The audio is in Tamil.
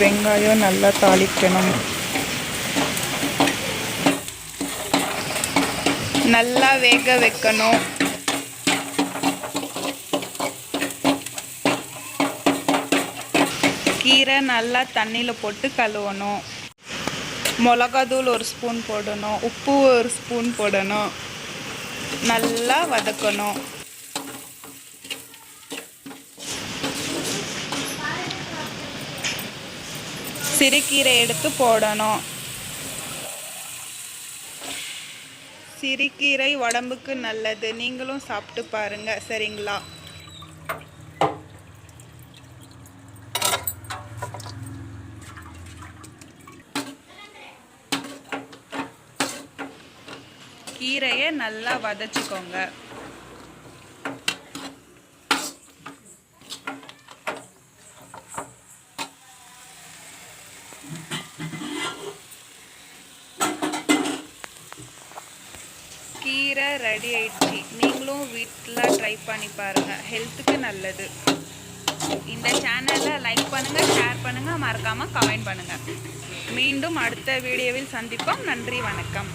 வெங்காயம் நல்லா தாளிக்கணும். நல்லா வேக வைக்கணும். கீரை நல்லா தண்ணியில் போட்டு கழுவணும். மிளகாத்தூள் ஒரு ஸ்பூன் போடணும். உப்பு ஒரு ஸ்பூன் போடணும். நல்லா வதக்கணும். சிறுகீரை எடுத்து போடணும். சிறுகீரை உடம்புக்கு நல்லது. நீங்களும் சாப்பிட்டு பாருங்க. சரிங்களா? கீரையை நல்லா வதச்சிக்கோங்க. கீரை ரெடி ஆயிடுச்சு. நீங்களும் வீட்டில் ட்ரை பண்ணி பாருங்கள் ஹெல்த்துக்கு நல்லது. இந்த சேனலை லைக் பண்ணுங்கள் ஷேர் பண்ணுங்கள் மறக்காமல் கமெண்ட் பண்ணுங்கள் மீண்டும் அடுத்த வீடியோவில் சந்திப்போம். நன்றி வணக்கம்.